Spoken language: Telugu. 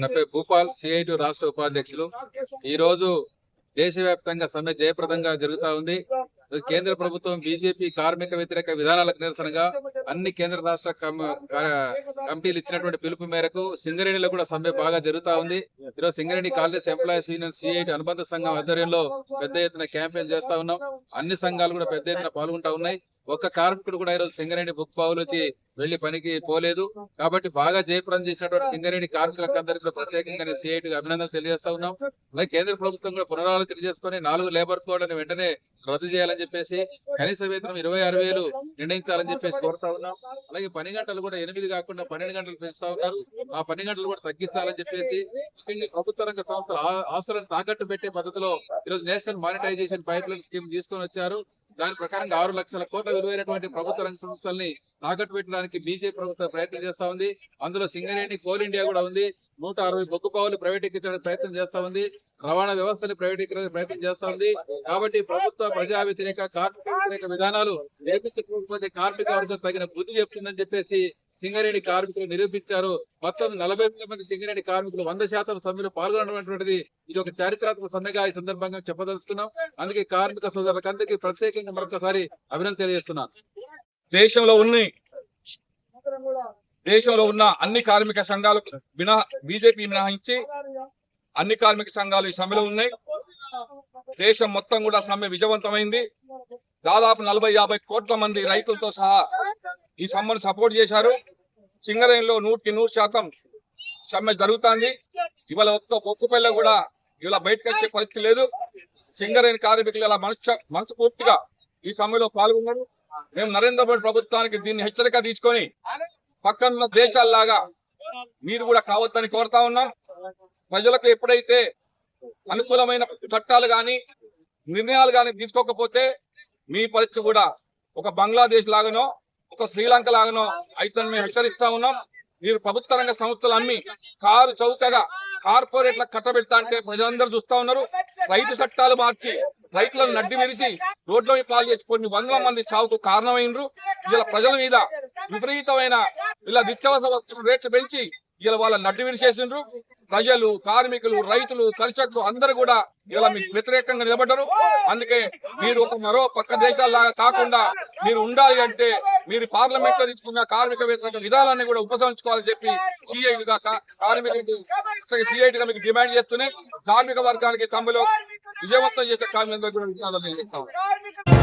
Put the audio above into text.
నా పేరు భూపాల్ సిఐటి రాష్ట్ర ఉపాధ్యక్షులు ఈ రోజు దేశవ్యాప్తంగా సమ్మె జయప్రదంగా జరుగుతా ఉంది. కేంద్ర ప్రభుత్వం బీజేపీ కార్మిక వ్యతిరేక విధానాలకు నిరసనగా అన్ని కేంద్ర రాష్ట్ర కమిటీలు ఇచ్చినటువంటి పిలుపు మేరకు సింగరేణిలో కూడా సమ్మె బాగా జరుగుతా ఉంది. ఈరోజు Singareni Congress employees union CIT అనుబంధ సంఘం ఆధ్వర్యంలో పెద్ద ఎత్తున క్యాంపెయిన్ చేస్తా ఉన్నాం. అన్ని సంఘాలు కూడా పెద్ద ఎత్తున పాల్గొంటా ఉన్నాయి. ఒక్క కార్మికుడు కూడా ఈరోజు సింగరేణి బుక్ పావులకి వెళ్ళి పనికి పోలేదు. కాబట్టి బాగా జయప్రదం చేసినటువంటి సింగరేణి కార్మికులకు అందరికీ ప్రత్యేకంగా సిఐటి అభినందనలు తెలియజేస్తా ఉన్నాం. అలాగే కేంద్ర ప్రభుత్వం కూడా పునరాలోచన చేసుకుని నాలుగు లేబర్ కోడ్లను వెంటనే రద్దు చేయాలని చెప్పేసి కనీస వేతనం ఇరవై ఆరు వేలు నిర్ణయించాలని చెప్పేసి కోరుతా ఉన్నాం. అలాగే పని గంటలు కూడా ఎనిమిది కాకుండా పన్నెండు గంటలు పెంచుతా ఉన్నారు. ఆ పని గంటలు కూడా తగ్గిస్తారని చెప్పేసి ముఖ్యంగా ప్రభుత్వ రంగ సంస్థలు ఆ- ఆస్తులను తాకట్టు పెట్టే పద్ధతిలో ఈరోజు national monetisation pipeline scheme తీసుకొని వచ్చారు. దాని ప్రకారం ఆరు లక్షల కోట్ల విలువైనటువంటి ప్రభుత్వ రంగ సంస్థల్ని తాకట్టు పెట్టడానికి బీజేపీ ప్రభుత్వం ప్రయత్నం చేస్తా ఉంది. అందులో సింగరేణి కోల్ ఇండియా కూడా ఉంది. నూట అరవై బొగ్గు పావులు ప్రైవేటీకరించడానికి ప్రయత్నం చేస్తా ఉంది. రవాణా వ్యవస్థని ప్రైవేటీకరించే ప్రయత్నం చేస్తా ఉంది. కాబట్టి ప్రభుత్వ ప్రజా వ్యతిరేక కార్మిక వ్యతిరేక విధానాలు నేర్పించకపోతే కార్మిక వర్గం తగిన బుద్ధి చెప్తుందని చెప్పేసి సింగరేణి కార్మికులు నిరూపించారు. మొత్తం నలభై వేల మంది సింగరేణి కార్మికులు వంద శాతం సమ్మెలో పాల్గొనటువంటిది ఇది ఒక చారిత్రాత్మక సందగా ఈ సందర్భంగా చెప్పదలుచుకున్నాం. అందుకే కార్మిక సోదరులకు అందరికీ ప్రత్యేకంగా మరొకసారి అభినందన తెలియజేస్తున్నాను. దేశంలో ఉన్న దేశంలో ఉన్న అన్ని కార్మిక సంఘాలు మినహా బీజేపీ మినహాయించి అన్ని కార్మిక సంఘాలు ఈ సమ్మెలో ఉన్నాయి. దేశం మొత్తం కూడా సమ్మె విజయవంతమైంది. దాదాపు నలభై యాభై కోట్ల మంది రైతులతో సహా ఈ సమ్మను సపోర్ట్ చేశారు. సింగరేణిలో నూటికి నూరు శాతం సమ్మె జరుగుతుంది. ఇవాళ ఒక్క బొక్కుపల్లి కూడా ఇలా బయటకు వచ్చే పరిస్థితి లేదు. సింగరేణి కార్మికులు ఇలా మనసు మనస్ఫూర్తిగా ఈ సమ్మెలో పాల్గొన్నారు. మేము నరేంద్ర మోడీ ప్రభుత్వానికి దీన్ని హెచ్చరిక తీసుకొని పక్కన దేశాల్లాగా మీరు కూడా కావద్దని కోరుతా ఉన్నాం. ప్రజలకు ఎప్పుడైతే అనుకూలమైన చట్టాలు కానీ నిర్ణయాలు కానీ తీసుకోకపోతే మీ పరిస్థితి కూడా ఒక బంగ్లాదేశ్ లాగానో ఒక శ్రీలంక లాగానో అయితే మేము హెచ్చరిస్తా ఉన్నాం. మీరు ప్రభుత్వ రంగ సంస్థలు అమ్మి కారు చౌకగా కార్పొరేట్లకు కట్టబెడతా అంటే ప్రజలందరూ చూస్తా ఉన్నారు. రైతు చట్టాలు మార్చి రైతులను నడ్డి విరిచి రోడ్ల మీద పాలు చేసి కొన్ని వందల మంది చావుకు కారణమైనరు ఇలా ప్రజల మీద విపరీతమైన ఇలా నిత్యావసర వస్తువులు రేట్లు పెంచి ఇలా వాళ్ళ నడ్డి విరిచేసిండ్రు ప్రజలు కార్మికులు రైతులు కర్షకులు అందరూ కూడా ఇలా మీకు వ్యతిరేకంగా నిలబడ్డారు. అందుకే మీరు ఒక మరో పక్క దేశాల్లాగా కాకుండా మీరు ఉండాలి అంటే మీరు పార్లమెంట్లో తీసుకున్న కార్మిక వ్యతిరేక విధానాన్ని కూడా ఉపసంచుకోవాలని చెప్పి సిఐటిగా కార్మిక సిఐటిగా మీకు డిమాండ్ చేస్తూనే కార్మిక వర్గానికి సమ్మెలో విజయవంతం చేసే కార్మికులకు కూడా విధానాలు